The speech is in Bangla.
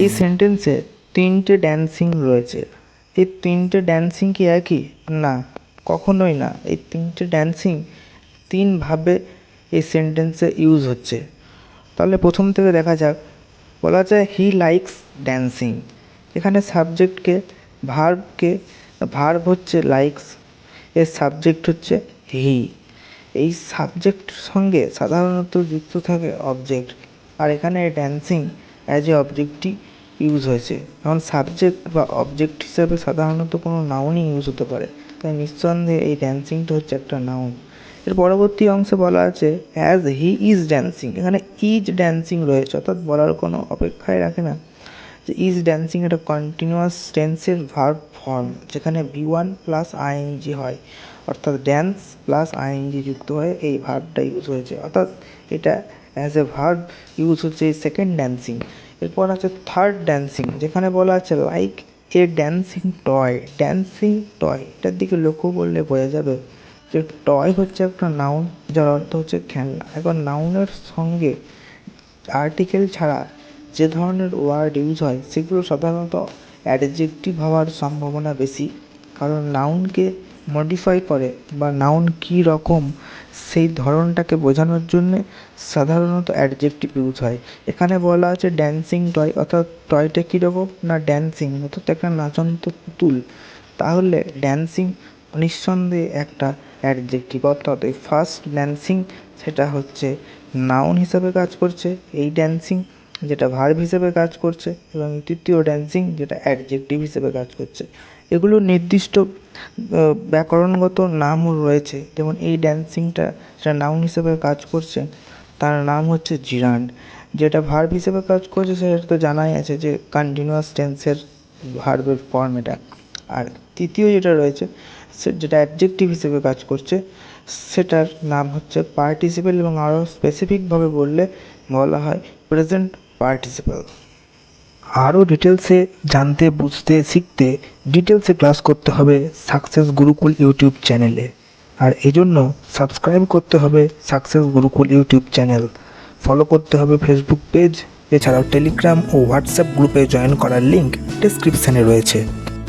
এই সেন্টেন্সে তিনটে ড্যান্সিং রয়েছে। এই তিনটে ড্যান্সিং কি একই? না, কখনোই না। এই তিনটে ড্যান্সিং তিনভাবে এই সেন্টেন্সে ইউজ হচ্ছে। তাহলে প্রথম থেকে দেখা যাক। বলা যায় হি লাইকস ড্যান্সিং এখানে সাবজেক্টকে ভার্বকে ভার্ব হচ্ছে লাইকস এর সাবজেক্ট হচ্ছে হি এই সাবজেক্ট সঙ্গে সাধারণত যুক্ত থাকে অবজেক্ট আর এখানে ড্যান্সিং অ্যাজ এ অবজেক্টটি ইউজ হয়েছে। এখন সাবজেক্ট বা অবজেক্ট হিসাবে সাধারণত কোনো নাউনই ইউজ হতে পারে। তাই নিঃসন্দেহে এই ড্যান্সিংটা হচ্ছে একটা নাউন এর পরবর্তী অংশে বলা আছে অ্যাজ হি ইজ ড্যান্সিং এখানে ইজ ড্যান্সিং রয়েছে, অর্থাৎ বলার কোনো অপেক্ষাই রাখে না। যে ইজ ড্যান্সিং একটা কন্টিনিউয়াস টেন্সের ভার্ব ফর্ম যেখানে ভি ওয়ান প্লাস আইএনজি হয়। অর্থাৎ ড্যান্স প্লাস আইএনজি যুক্ত হয়ে এই ভার্বটা ইউজ হয়েছে। অর্থাৎ এটা অ্যাজ এ ভার্ব ইউজ হচ্ছে এই সেকেন্ড ড্যান্সিং এরপর আছে থার্ড ড্যান্সিং যেখানে বলা আছে like a dancing toy dancing toy এটার দিকে লক্ষ্য করলে বোঝা যাবে যে টয় হচ্ছে একটা নাউন যার অর্থ হচ্ছে খেলনা। এখন নাউনের সঙ্গে আর্টিকেল ছাড়া যে ধরনের ওয়ার্ড ইউজ হয়, সেগুলো সাধারণত অ্যাডজেক্টিভ হওয়ার সম্ভাবনা বেশি। কারণ নাউনকে মডিফাই করে বা নাউন কী রকম, সেই ধরনটাকে বোঝানোর জন্যে সাধারণত অ্যাডজেক্টিভ ইউজ হয়। এখানে বলা আছে ড্যান্সিং টয় অর্থাৎ টয়টা কীরকম না ড্যান্সিং অর্থাৎ একটা নাচন্ত পুতুল। তাহলে ড্যান্সিং নিঃসন্দেহে একটা অ্যাডজেক্টিভ অর্থাৎ এই ফার্স্ট ড্যান্সিং সেটা হচ্ছে নাউন হিসাবে কাজ করছে, এই ড্যান্সিং যেটা ভার্ব হিসেবে কাজ করছে এবং তৃতীয় ড্যান্সিং যেটা অ্যাডজেক্টিভ হিসেবে কাজ করছে। এগুলো নির্দিষ্ট ব্যাকরণগত নামও রয়েছে। যেমন এই ড্যান্সিংটা সেটা নাউন হিসেবে কাজ করছে, তার নাম হচ্ছে জিরান্ড যেটা ভার্ব হিসেবে কাজ করছে সেটা তো জানাই আছে যে কন্টিনিউয়াস টেন্সের ভার্বের ফর্ম এটা। আর তৃতীয় যেটা রয়েছে, সে যেটা অ্যাডজেক্টিভ হিসেবে কাজ করছে, সেটার নাম হচ্ছে পার্টিসিপেল এবং আরও স্পেসিফিকভাবে বললে বলা হয় প্রেজেন্ট পার্টিসিপেল আরও ডিটেলসে জানতে, বুঝতে, শিখতে ডিটেলসে ক্লাস করতে হবে সাকসেস গুরুকুল ইউটিউব চ্যানেলে। আর এজন্য সাবস্ক্রাইব করতে হবে success Gurukul YouTube channel. Follow করতে হবে ফেসবুক পেজ এছাড়াও টেলিগ্রাম ও হোয়াটসঅ্যাপ গ্রুপে জয়েন করার লিঙ্ক ডিসক্রিপশানে রয়েছে।